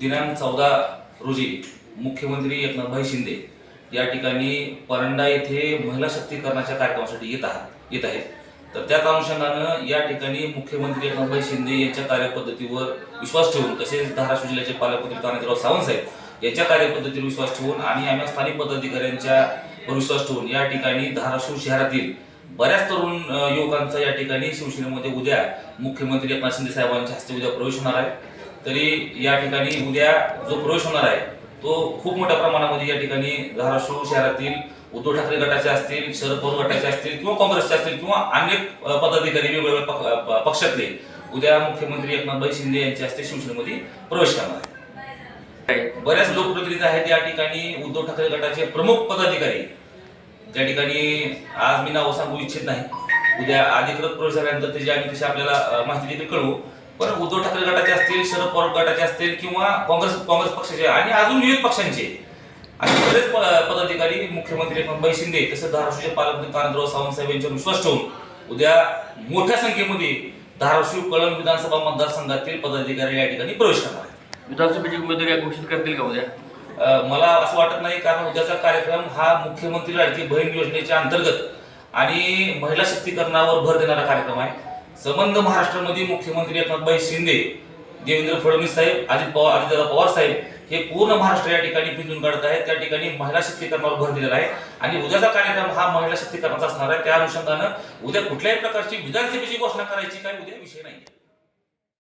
दिनांक चौदा रोजी मुख्यमंत्री एकनाथभाई शिंदे या ठिकाणी परंडा येथे महिला शक्तीकरणाच्या कार्यक्रमासाठी येत आहात येत आहेत. तर त्याच अनुषंगानं या ठिकाणी मुख्यमंत्री एकनाथभाई शिंदे यांच्या कार्यपद्धतीवर विश्वास ठेवून तसेच धाराशिव जिल्ह्याचे पालकमंत्री तानाजीराव सावंत साहेब यांच्या कार्यपद्धतीवर विश्वास ठेवून आणि आम्ही स्थानिक पदाधिकाऱ्यांच्या विश्वास ठेवून या ठिकाणी धाराशिव शहरातील बऱ्याच तरुण युवकांचा या ठिकाणी शिवसेनेमध्ये उद्या मुख्यमंत्री एकनाथ शिंदे साहेबांच्या हस्ते उद्या प्रवेश होणार आहे. तरी या ठिकाणी उद्या जो प्रवेश होणार आहे तो खूप मोठ्या प्रमाणामध्ये या ठिकाणी धाराशिव शहरातील उद्धव ठाकरे गटाचे असतील शरद पवार गटाचे असतील किंवा काँग्रेसचे असतील किंवा अनेक पदाधिकारी वेगवेगळ्या पक्षातले उद्या मुख्यमंत्री एकनाथभाई शिंदे यांच्या हस्ते शिवसेनेमध्ये प्रवेश करणार आहे. बऱ्याच लोकप्रतिनिधी आहेत या ठिकाणी उद्धव ठाकरे गटाचे प्रमुख पदाधिकारी. त्या ठिकाणी आज मी नाव सांगू इच्छित नाही. उद्या अधिकृत प्रवेश झाल्यानंतर त्याची आम्ही तशी आपल्याला माहिती देखील कळवू. पण उद्धव ठाकरे गटाचे असतील शरद पवार गटाचे असतील किंवा काँग्रेस काँग्रेस पक्षाचे आणि अजून विविध पक्षांचे. आणि बरेच पदाधिकारी मुख्यमंत्री एकनाथभाई शिंदे तसेच धाराशिवचे पालकमंत्री तानाजीराव सावंत साहेब यांच्यावर विश्वास ठेवून उद्या मोठ्या संख्येमध्ये धाराशिव कळंब विधानसभा मतदारसंघातील पदाधिकारी या ठिकाणी प्रवेश करणार आहेत. विधानसभेची उमेदवारी घोषित करतील का उद्या? मला असं वाटत नाही कारण उद्याचा कार्यक्रम हा मुख्यमंत्री लाडकी बहीण योजनेच्या अंतर्गत आणि महिला शक्तीकरणावर भर देणारा कार्यक्रम आहे. संबंध महाराष्ट्रामध्ये मुख्यमंत्री एकनाथभाई शिंदे देवेंद्र फडणवीस साहेब अजित पवार अजितदादा पवार साहेब हे पूर्ण महाराष्ट्र या ठिकाणी पिंजून काढत आहेत. त्या ठिकाणी महिला शक्तीकरणावर भर दिलेला आहे. आणि उद्याचा कार्यक्रम हा महिला शक्तीकरणाचा असणार आहे. त्या अनुषंगानं उद्या कुठल्याही प्रकारची विधानसभेची घोषणा करायची काय उद्या विषय नाही